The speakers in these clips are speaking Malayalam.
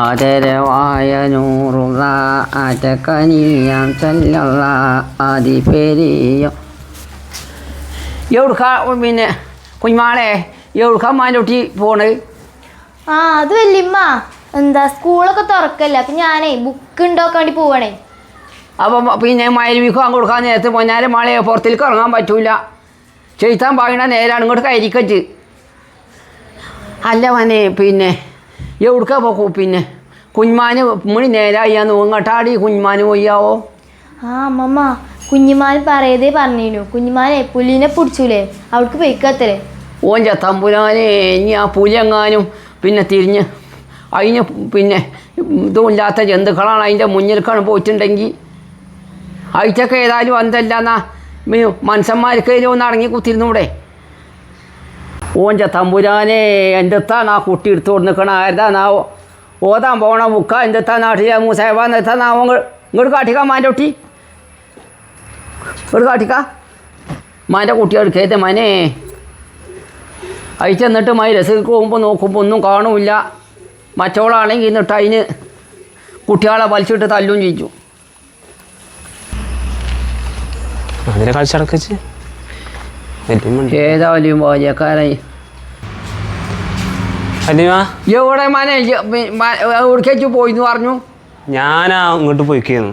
ആദരവായ നൂറുള്ള ആറ്റക്കനിയാം ചെല്ലുള്ള അതിപെരിയ. എവിടുക്ക പിന്നെ കുഞ്ഞുമാളെ എവിടുക്ക മാനൊട്ടി പോണ് ആ അത് വല്യമ്മ. എന്താ സ്കൂളൊക്കെ തുറക്കല്ല? അപ്പം ഞാനേ ബുക്ക് ഉണ്ടാക്കാൻ വേണ്ടി പോവണേ. അപ്പം പിന്നെ മരുവിക്കാൻ കൊടുക്കാൻ നേരത്തെ പൊന്നാരെ മാളെ പുറത്തേക്ക് ഇറങ്ങാൻ പറ്റൂല. ചെയ്ത്താൻ പാകണ നേരാണ് ഇങ്ങോട്ട് കയറിക്കറ്റ് അല്ല മനെ പിന്നെ എവിടുക്ക പോ പിന്നെ കുഞ്ഞുമാന് മണി നേരായിയാന്ന് ഇങ്ങോട്ടാടി കുഞ്ഞുമാന് പോയാവോ ആ അമ്മമ്മ കുഞ്ഞുമാൻ പറയതേ പറഞ്ഞിരുന്നു കുഞ്ഞുമാനെ പുലിനെ പിടിച്ചൂലേ? അവിടേക്ക് പോയിക്കത്തരെ ഓൻ ചത്തമ്പുരാനെ ഇനി ആ പുലിയെങ്ങാനും പിന്നെ തിരിഞ്ഞ് അതിന് പിന്നെ ഇതുമില്ലാത്ത ജന്തുക്കളാണ് അതിന്റെ മുന്നിൽക്കാണ് പോയിട്ടുണ്ടെങ്കിൽ. അയച്ചൊക്കെ ഏതായാലും എന്തല്ലാന്നാ മനുഷ്യന്മാർക്കേലും ഒന്ന് ഇറങ്ങി കുത്തിരുന്നൂടെ? ഓന്റെ തമ്പുരാനെ എത്താണ് ആ കുട്ടി എടുത്തു കൊടുക്കണ ആരുതാന്നാവോ ഓതാൻ പോണ മുക്ക എന്റെ എത്താ നാട്ടിലെ മൂസായബാന്ന് നാ ഇങ്ങോട്ട് കാട്ടിക്കാ മാന്റെ കുട്ടി. ഇങ്ങോട്ട് കാട്ടിക്ക. മാന്റെ കുട്ടി എടുക്കേത്തെ മനെ. അയച്ചു എന്നിട്ട് മൈ രസക്ക് പോകുമ്പോൾ നോക്കുമ്പോൾ ഒന്നും കാണുമില്ല മറ്റോളാണെങ്കിൽ എന്നിട്ട് അതിന് കുട്ടികളെ വലിച്ചിട്ട് തല്ലും ചെയ്യിച്ചു അതിനെ കളിച്ചടക്കച്ച് ഭാര്യക്കാരായി വല്യമ്മ എവിടെ മനെ? എവിടേക്കു പോയിന്ന് പറഞ്ഞു? ഞാനാ അങ്ങോട്ട് പോയിക്കുന്നു.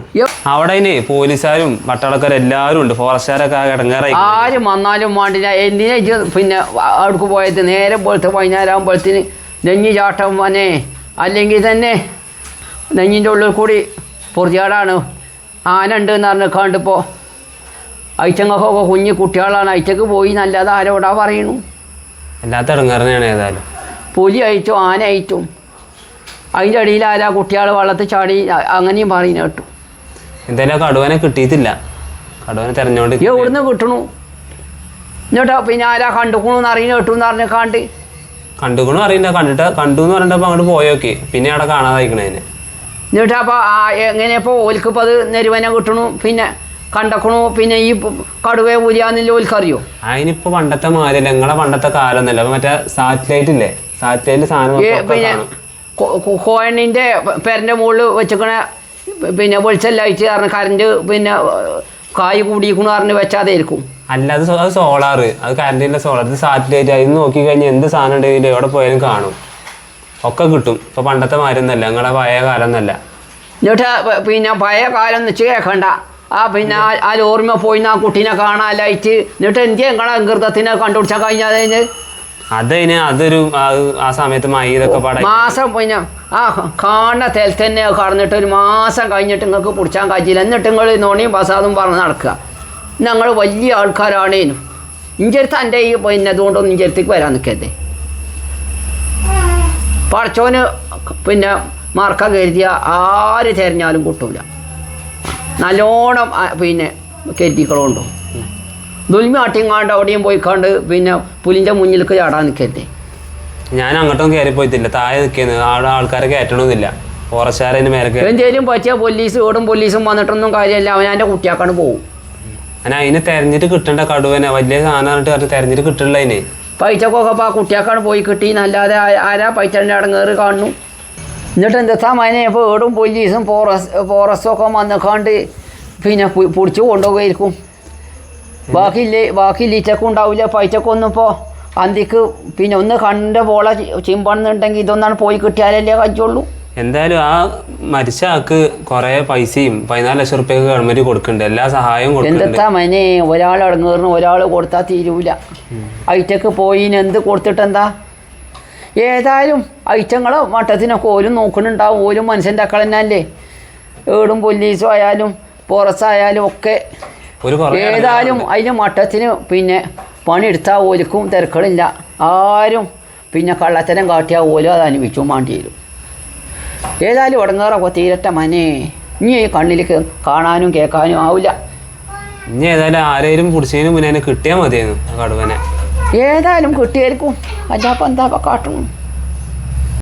അവിടെ പോലീസുകാരും പട്ടാളക്കാരും എല്ലാവരും ഉണ്ട്. ഫോറസ്റ്റുകാരൊക്കെ ഇടങ്ങേറായി. ആരും വന്നാലും വേണ്ടില്ല എന്തിനാ പിന്നെ അവിടേക്ക് പോയത്? നേരെ പോലത്തെ വൈകുന്നേരം ആകുമ്പോഴത്തേന് നെഞ്ഞി ചാട്ടം മനെ. അല്ലെങ്കിൽ തന്നെ നെഞ്ഞിന്റെ ഉള്ളിൽ കൂടി പൊറിയാടാണ് ആന ഉണ്ട് എന്ന് പറഞ്ഞ് കണ്ടിപ്പോൾ അയച്ചങ്ങൾക്കൊക്കെ കുഞ്ഞു കുട്ടികളാണ്. അയച്ചക്ക് പോയി നല്ലത് ആരോടാ പറയണു? അല്ലാത്ത ഇടങ്ങാറിനാണ് ഏതായാലും. പുലി അയച്ചു ആന അയച്ചും അതിന്റെ അടിയിൽ ആരാ കുട്ടികൾ വള്ളത്തിൽ ചാടി അങ്ങനെയും പറയുന്ന കേട്ടു. എന്തായാലും കടുവനെ കിട്ടിയിട്ടില്ല. കടുവനെ തെരഞ്ഞോണ്ട് എവിടുന്ന് കിട്ടണു? എന്നിട്ടാ പിന്നെ ആരാ കണ്ടുക്കണു അറിയുന്ന കേട്ടു എന്ന് പറഞ്ഞ കണ്ട്. കണ്ടുക്കണു അറിയില്ല കണ്ടിട്ട് കണ്ടു എന്ന് പറഞ്ഞപ്പോൾ അങ്ങോട്ട് പോയോക്കെ. പിന്നെ അവിടെ കാണാതായിക്കണേനെ എന്നിട്ട് അപ്പോൾ എങ്ങനെയപ്പോൾ ഓൽക്കിപ്പോൾ അത് നെരുവനെ കിട്ടണു പിന്നെ കണ്ടക്കണു പിന്നെ ഈ കടുവയെ പുലിയാന്നില്ല ഓൽക്കറിയോ? അതിനിപ്പോ പണ്ടത്തെ മാതിരി നിങ്ങളെ പണ്ടത്തെ കാലം എന്നല്ല. മറ്റേ സാറ്റലൈറ്റ് ഇല്ലേ? സാറ്റലൈറ്റ് സാധനം. കോയണിന്റെ പെരന്റെ മുകളിൽ വെച്ചിക്കണ പിന്നെ വെളിച്ചെല്ലാം അയച്ച് കാരണം കറണ്ട് പിന്നെ കായ് കൂടിയിരിക്കണു പറഞ്ഞ് വെച്ചാതായിരിക്കും. ഇരിക്കും അല്ല അത് സോളാറ്. അത് കറണ്ടിന്റെ സോളാർ ഇത് സാറ്റലൈറ്റ് അതിന് നോക്കി കഴിഞ്ഞാൽ എന്ത് സാധനം ഉണ്ടെങ്കിലും എവിടെ പോയാലും കാണും. ഒക്കെ കിട്ടും. ഇപ്പൊ പണ്ടത്തെ മാരൊന്നല്ല നിങ്ങളെ പഴയ കാലം എന്നല്ല എന്നിട്ട് പിന്നെ പഴയ കാലം വെച്ച് കേൾക്കണ്ട ആ പിന്നെ ആ- ലോറിമ പോയി ആ കുട്ടീനെ കാണാൻ കാണാനായിട്ട് എന്നിട്ട് എന്ത് നിങ്ങളെ അങ്കൃതത്തിനെ കണ്ടുപിടിച്ചാൽ കഴിഞ്ഞാൽ അതതിന് അതൊരു ആ- സമയത്ത് മൈ ഇതൊക്കെ പാടായി മാസം പിന്നെ ആ കാണുന്ന തേൽ തന്നെ കടന്നിട്ട് ഒരു മാസം കഴിഞ്ഞിട്ട് നിങ്ങൾക്ക് പിടിച്ചാൻ കഴിയില്ല. എന്നിട്ട് നിങ്ങൾ നോണിയും പ്രസാദും പറഞ്ഞ് നടക്കുക. ഞങ്ങൾ വലിയ ആൾക്കാരാണേനും ഇഞ്ചടുത്ത് എന്റെ ഈ പിന്നെ അതുകൊണ്ടൊന്നും ഇഞ്ചടുത്തേക്ക് വരാൻ നിൽക്കരുതേ. പടച്ചോന് പിന്നെ മറക്ക കരുതിയ ആര് തിരഞ്ഞാലും കൂട്ടൂല. നല്ലോണം പിന്നെ കരുതിക്കളുണ്ടോ. ദുൽമാട്ടിങ്ങാണ്ട് അവിടെയും പോയി കണ്ട് പിന്നെ പുലിന്റെ മുന്നിലേക്ക് ചാടാൻ നിൽക്കരുത് ഞാൻ അങ്ങോട്ടും കയറി പോയിട്ടില്ല താഴെ നിൽക്കുന്നു അവിടെ ആൾക്കാരെ കയറ്റണമെന്നില്ല ഫോറസ്റ്റുകാരതിന് മേലെ കയറി. എന്തേലും പറ്റിയ പോലീസ് ഓടും പോലീസും വന്നിട്ടൊന്നും കാര്യമില്ല. അവൻ എന്റെ കുട്ടിയാക്കാണ്ട് പോകും ഞാൻ അതിന് തെരഞ്ഞിട്ട് കിട്ടണ്ട കടുവനെ വലിയ സാധനമായിട്ട് തെരഞ്ഞിട്ട് കിട്ടില്ല അതിന്. പൈസക്കൊക്കെ അപ്പോൾ ആ കുട്ടിയാക്കാണ് പോയി കിട്ടി. എന്നല്ലാതെ ആരാ പൈസന്റെ അടങ്ങേറ് കാണുന്നു? എന്നിട്ട് എന്താ മനെ? ഇപ്പോൾ ഏടും പോലീസും ഫോറസ്റ്റ് ഫോറസ്റ്റും ഒക്കെ വന്നിക്കാണ്ട് പിന്നെ പിടിച്ചു കൊണ്ടുപോകുമായിരിക്കും കൊണ്ടുപോകായിരിക്കും ബാക്കിയില്ലേ ബാക്കി ലീച്ചക്കും ഉണ്ടാവില്ല പൈസക്കൊന്നും ഇപ്പോൾ അന്തിക്ക് പിന്നെ ഒന്ന് കണ്ട പോള ചിമ്പണെന്നുണ്ടെങ്കിൽ ഇതൊന്നാണ് പോയി കിട്ടിയാലല്ലേ കഴിച്ചുള്ളൂ. എന്തായാലും ആ മരിച്ച ആൾക്ക് കുറെ പൈസയും പതിനാല് ലക്ഷം റുപ്യൊക്കെ ഗവൺമെന്റ് കൊടുക്കുന്നുണ്ട്. എല്ലാ സഹായവും കൊടുക്കുന്നുണ്ട്. എന്താ മനെ? ഒരാൾ ഇടങ്ങേറിന് ഒരാൾ കൊടുത്താൽ തീരൂല. ഐറ്റക്ക് പോയി എന്ത് കൊടുത്തിട്ടെന്താ? ഏതായാലും ഐറ്റങ്ങളെ മട്ടത്തിനൊക്കെ ഓരും നോക്കുന്നുണ്ടാവും. ഓരും മനുഷ്യന്റെ അക്കളന്നല്ലേ. ഏടും പോലീസും ആയാലും പോറസായാലും ഒക്കെ ഏതായാലും അതിന് മട്ടത്തിന് പിന്നെ പണിയെടുത്താൽ ഓലിക്കും തിരക്കുകളില്ല. ആരും പിന്നെ കള്ളത്തരം കാട്ടിയാൽ ഓലും അത് അനുഭവിച്ചു മാണ്ടി വരും. ഏതായാലും ഉടങ്ങാറൊക്കെ തീരട്ട മനെ. ഇനി ഈ കണ്ണിലേക്ക് കാണാനും കേൾക്കാനും ആവില്ല ഇനി ഏതായാലും ആരെയും പിടിച്ചതിന് മുന്നേ കിട്ടിയാൽ മതിയായിരുന്നു കടുവനെ. ഏതായാലും കിട്ടിയായിരിക്കും. അല്ലാപ്പം എന്താ കാട്ടണം?